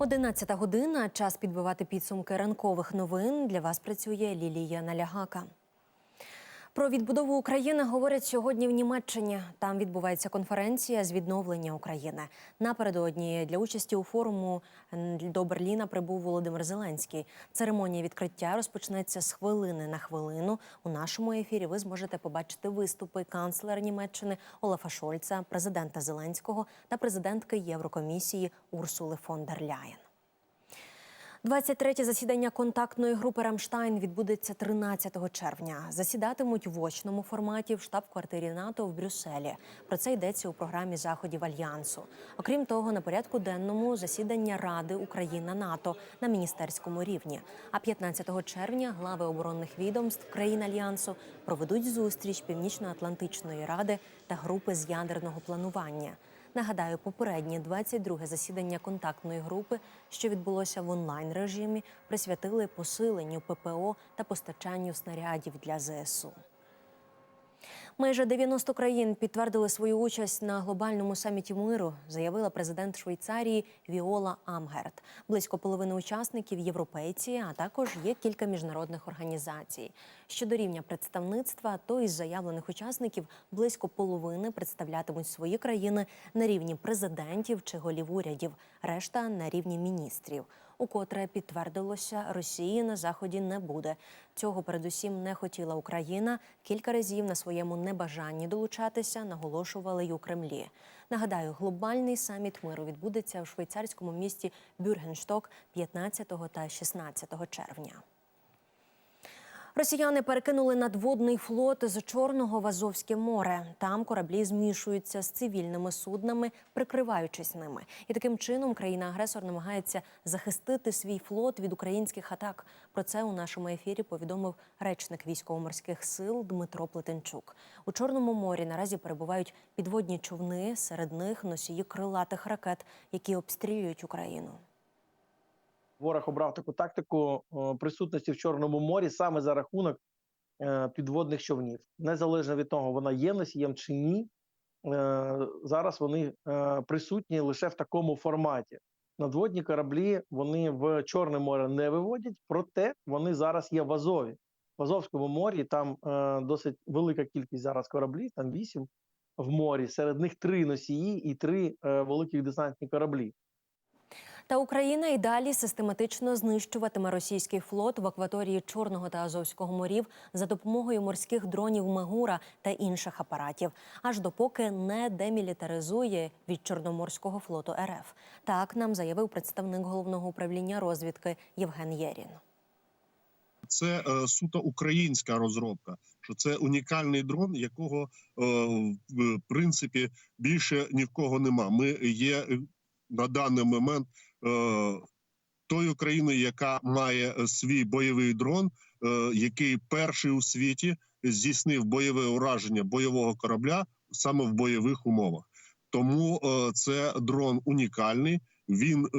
Одинадцята година. Час підбивати підсумки ранкових новин. Для вас працює Лілія Налягака. Про відбудову України говорять сьогодні в Німеччині. Там відбувається конференція з відновлення України. Напередодні для участі у форуму до Берліна прибув Володимир Зеленський. Церемонія відкриття розпочнеться з хвилини на хвилину. У нашому ефірі ви зможете побачити виступи канцлера Німеччини Олафа Шольца, президента Зеленського та президентки Єврокомісії Урсули фон дер Ляєн. 23-тє засідання контактної групи Рамштайн відбудеться 13 червня. Засідатимуть в очному форматі в штаб-квартирі НАТО в Брюсселі. Про це йдеться у програмі заходів альянсу. Окрім того, на порядку денному засідання Ради Україна НАТО на міністерському рівні. А 15 червня глави оборонних відомств країн альянсу проведуть зустріч Північно-Атлантичної ради та групи з ядерного планування. Нагадаю, попереднє 22-ге засідання контактної групи, що відбулося в онлайн режимі, присвятили посиленню ППО та постачанню снарядів для ЗСУ. Майже 90 країн підтвердили свою участь на глобальному саміті миру, заявила президент Швейцарії Віола Амгерт. Близько половини учасників європейці, а також є кілька міжнародних організацій. Щодо рівня представництва, то із заявлених учасників близько половини представлятимуть свої країни на рівні президентів чи голів урядів, решта на рівні міністрів. Укотре підтвердилося, Росії на заході не буде. Цього передусім не хотіла Україна. Кілька разів на своєму небажанні долучатися наголошували й у Кремлі. Нагадаю, глобальний саміт миру відбудеться в швейцарському місті Бюргеншток 15 та 16 червня. Росіяни перекинули надводний флот з Чорного в Азовське море. Там кораблі змішуються з цивільними суднами, прикриваючись ними. І таким чином країна-агресор намагається захистити свій флот від українських атак. Про це у нашому ефірі повідомив речник військово-морських сил Дмитро Плетенчук. У Чорному морі наразі перебувають підводні човни, серед них носії крилатих ракет, які обстрілюють Україну. Ворог обрав таку тактику присутності в Чорному морі саме за рахунок е, підводних човнів, незалежно від того, вона є носієм чи ні. е, Зараз вони е, присутні лише в такому форматі. Надводні кораблі вони в Чорне море не виводять, проте вони зараз є в Азові. В Азовському морі там досить велика кількість зараз кораблів, там вісім в морі. Серед них три носії і три великих десантні кораблі. Та Україна і далі систематично знищуватиме російський флот в акваторії Чорного та Азовського морів за допомогою морських дронів Магура та інших апаратів, аж допоки не демілітаризує від Чорноморського флоту РФ. Так нам заявив представник головного управління розвідки Євген Єрін. це е, суто українська розробка. Що це унікальний дрон, якого е, в принципі більше ні в кого нема. Ми є на даний момент тою країною, яка має е, свій бойовий дрон, е, який перший у світі здійснив бойове ураження бойового корабля саме в бойових умовах. Тому е, це дрон унікальний. Він е,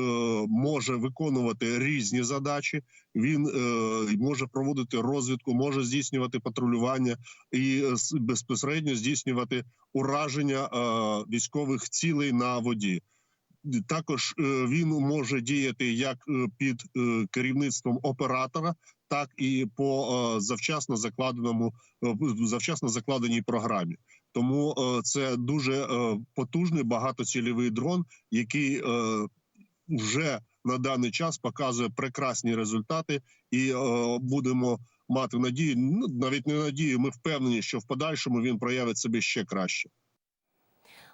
може виконувати різні задачі. Він е, може проводити розвідку, може здійснювати патрулювання і е, безпосередньо здійснювати ураження е, військових цілей на воді. Також е, він може діяти як е, під е, керівництвом оператора, так і по завчасно закладеному завчасно закладеній програмі. Тому це дуже потужний багатоцільовий дрон, який вже на даний час показує прекрасні результати, і будемо мати надію. Ну навіть не надію. Ми впевнені, що в подальшому він проявить себе ще краще.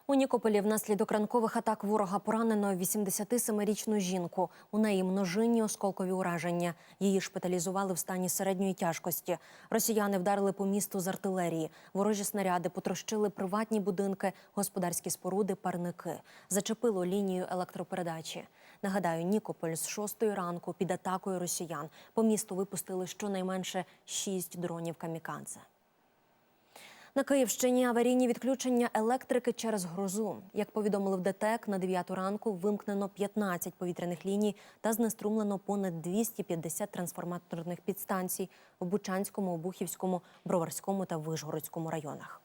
У Нікополі внаслідок ранкових атак ворога поранено 87-річну жінку. У неї множинні осколкові ураження. Її шпиталізували в стані середньої тяжкості. Росіяни вдарили по місту з артилерії. Ворожі снаряди потрощили приватні будинки, господарські споруди, парники. Зачепило лінію електропередачі. Нагадаю, Нікополь з 6 ранку під атакою росіян. По місту випустили щонайменше 6 дронів камікадзе. На Київщині аварійні відключення електрики через грозу. Як повідомили в ДТЕК, на 9 ранку вимкнено 15 повітряних ліній та знеструмлено понад 250 трансформаторних підстанцій в Бучанському, Обухівському, Броварському та Вишгородському районах.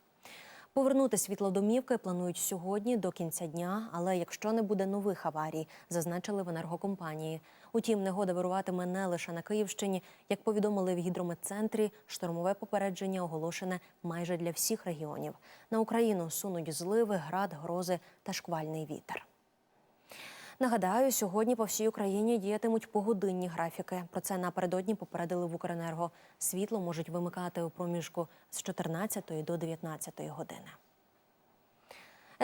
Повернути світло домівки планують сьогодні до кінця дня, але якщо не буде нових аварій, зазначили в енергокомпанії. Утім, негода вируватиме не лише на Київщині. Як повідомили в гідрометцентрі, штормове попередження оголошене майже для всіх регіонів. На Україну сунуть зливи, град, грози та шквальний вітер. Нагадаю, сьогодні по всій Україні діятимуть погодинні графіки. Про це напередодні попередили в Укренерго. Світло можуть вимикати у проміжку з 14 до 19 години.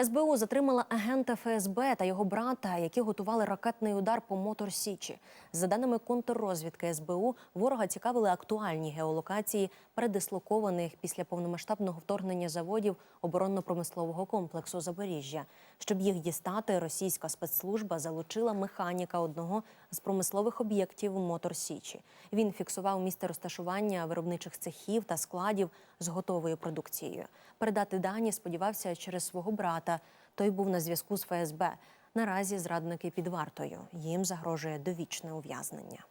СБУ затримала агента ФСБ та його брата, які готували ракетний удар по Мотор Січі. За даними контррозвідки СБУ, ворога цікавили актуальні геолокації передислокованих після повномасштабного вторгнення заводів оборонно-промислового комплексу Запоріжжя. Щоб їх дістати, російська спецслужба залучила механіка одного з промислових об'єктів Мотор Січі. Він фіксував місце розташування виробничих цехів та складів з готовою продукцією. Передати дані сподівався через свого брата. Той був на зв'язку з ФСБ. Наразі зрадники під вартою. Їм загрожує довічне ув'язнення.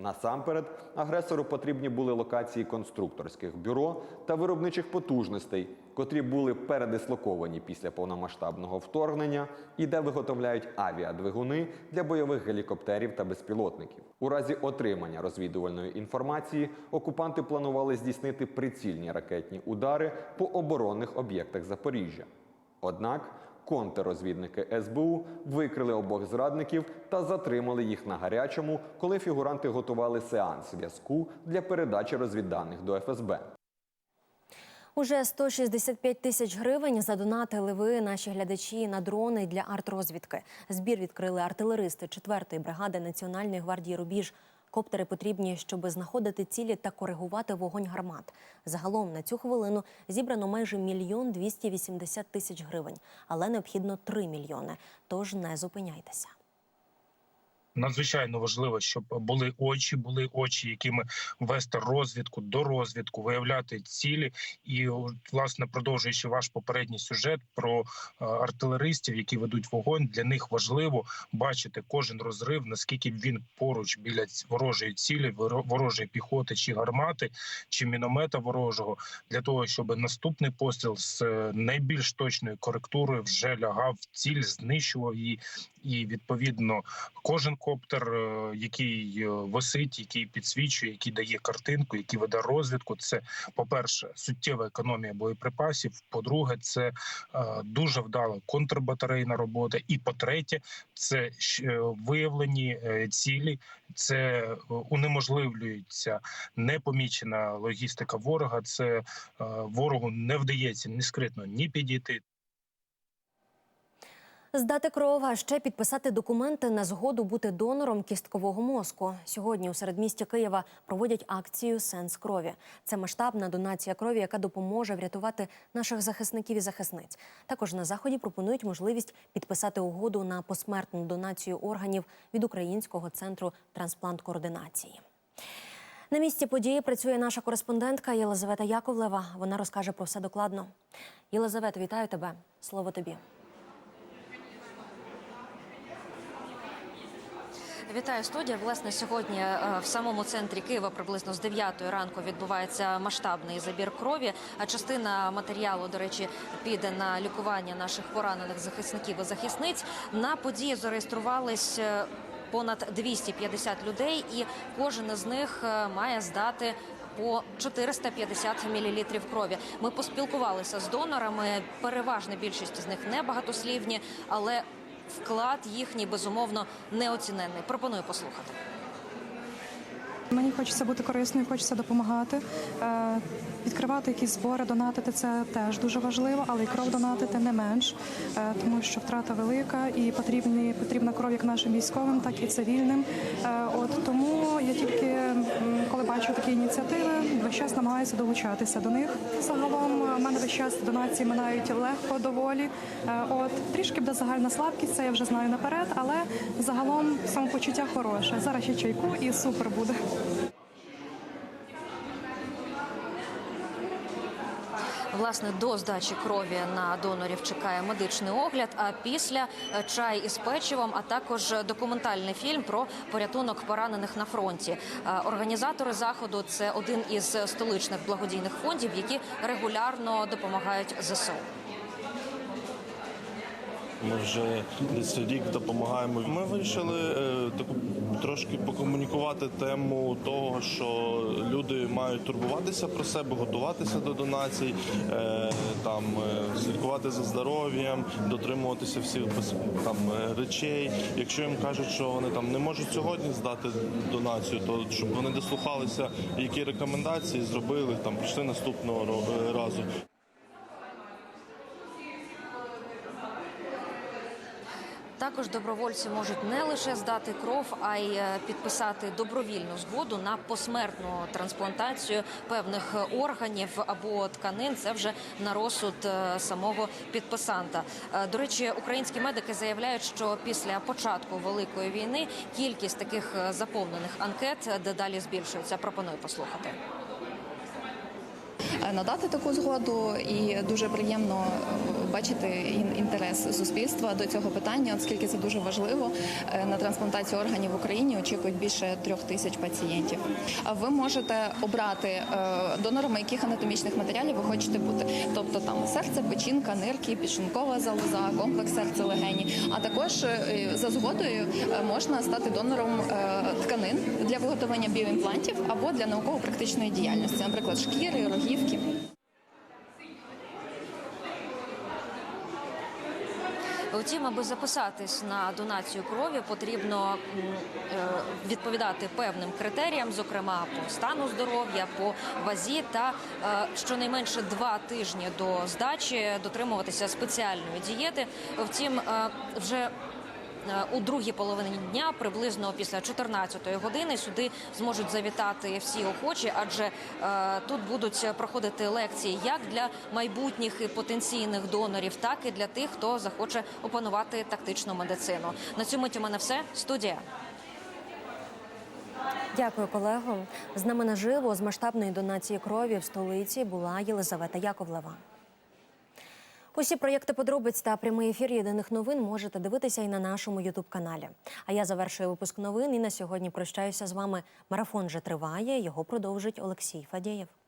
Насамперед, агресору потрібні були локації конструкторських бюро та виробничих потужностей, котрі були передислоковані після повномасштабного вторгнення і де виготовляють авіадвигуни для бойових гелікоптерів та безпілотників. У разі отримання розвідувальної інформації окупанти планували здійснити прицільні ракетні удари по оборонних об'єктах Запоріжжя. Однак контррозвідники СБУ викрили обох зрадників та затримали їх на гарячому, коли фігуранти готували сеанс зв'язку для передачі розвідданих до ФСБ. Уже 165 тисяч гривень задонатили ви, наші глядачі, на дрони для артрозвідки. Збір відкрили артилеристи 4-ї бригади Національної гвардії Рубіж. Коптери потрібні, щоб знаходити цілі та коригувати вогонь гармат. Загалом на цю хвилину зібрано майже мільйон 280 тисяч гривень, але необхідно 3 мільйони. Тож не зупиняйтеся. Надзвичайно важливо, щоб були очі, були очі, якими вести розвідку до розвідку, виявляти цілі. І власне продовжуючи ваш попередній сюжет про е, артилеристів, які ведуть вогонь, для них важливо бачити кожен розрив, наскільки він поруч біля ворожої цілі, воро- ворожої піхоти чи гармати, чи міномета ворожого, для того, щоб наступний постріл з е, найбільш точною коректурою вже лягав в ціль, знищував її, і відповідно кожен коптер, е, який е, висить, який підсвічує, який дає картинку, який веде розвідку. Це по перше, суттєва економія боєприпасів. По-друге, це е, дуже вдала контрбатарейна робота. І по-третє, це виявлені цілі, це унеможливлюється непомічена логістика ворога. Це ворогу не вдається ні скритно ні підійти, Здати кров, а ще підписати документи на згоду бути донором кісткового мозку. Сьогодні у середмісті Києва проводять акцію Сенс крові. Це масштабна донація крові, яка допоможе врятувати наших захисників і захисниць. Також на заході пропонують можливість підписати угоду на посмертну донацію органів від Українського центру трансплант-координації. На місці події працює наша кореспондентка Єлизавета Яковлева. Вона розкаже про все докладно. Єлизавета, вітаю тебе. Слово тобі. Вітаю студія. Власне, сьогодні е, в самому центрі Києва приблизно з 9 ранку відбувається масштабний забір крові. А частина матеріалу, до речі, піде на лікування наших поранених захисників і захисниць. На події зареєструвались. е, Понад 250 людей, і кожен із них е, має здати по 450 мл крові. Ми поспілкувалися з донорами. Переважна більшість з них не багатослівні, але вклад їхній безумовно неоціненний. Пропоную послухати. Мені хочеться бути корисною, хочеться допомагати. Е, Відкривати якісь збори, донатити це теж дуже важливо, але і кров донатити не менш, е, тому що втрата велика і потрібні потрібна кров як нашим військовим, так і цивільним. Е, От тому я тільки коли бачу такі ініціативи, весь час намагаюся долучатися до них. Загалом мене весь час донації минають легко, доволі. Е, От трішки буде загальна слабкість, це я вже знаю наперед, але загалом самопочуття хороше. Зараз ще чайку і супер буде. Власне, до здачі крові на донорів чекає медичний огляд. А після е, чай із печивом, а також документальний фільм про порятунок поранених на фронті. Е, Організатори заходу це один із столичних благодійних фондів, які регулярно допомагають ЗСУ. Ми вже десь рік допомагаємо. Ми вирішили е, таку трошки покомунікувати тему того, що люди мають турбуватися про себе, готуватися до донацій, е, там е, слідкувати за здоров'ям, дотримуватися всіх там речей. Якщо їм кажуть, що вони там не можуть сьогодні здати донацію, то щоб вони дослухалися, які рекомендації зробили, там прийшли наступного разу. Також добровольці можуть не лише здати кров, а й е, підписати добровільну згоду на посмертну трансплантацію певних е, органів або тканин. Це вже на розсуд е, самого підписанта. До речі, українські медики заявляють, що після початку великої війни кількість таких заповнених анкет дедалі збільшується. Пропоную послухати. надати таку згоду, і дуже приємно бачити інтерес суспільства до цього питання, оскільки це дуже важливо. Е, На трансплантацію органів в Україні очікують більше трьох тисяч пацієнтів. Ви можете обрати е, донорами яких анатомічних матеріалів ви хочете бути, тобто там серце, печінка, нирки, підшлункова залоза, комплекс серця легені. А також е, за згодою можна стати донором тканин для виготовлення біоімплантів або для науково-практичної діяльності, наприклад, шкіри, рогівки. Втім, аби записатись на донацію крові, потрібно е, відповідати певним критеріям, зокрема по стану здоров'я, по вазі, та е, щонайменше два тижні до здачі дотримуватися спеціальної дієти. Втім, е, вже у другій половині дня, приблизно після 14-ї години, сюди зможуть завітати всі охочі, адже е, тут будуть проходити лекції як для майбутніх і потенційних донорів, так і для тих, хто захоче опанувати тактичну медицину. На цьому мить у мене все. Студія. Дякую, колего. З нами наживо з масштабної донації крові в столиці була Єлизавета Яковлева. Усі проєкти подробиць та прямий ефір єдиних новин можете дивитися і на нашому Ютуб-каналі. А я завершую випуск новин і на сьогодні прощаюся з вами. Марафон вже триває. Його продовжить Олексій Фадєєв.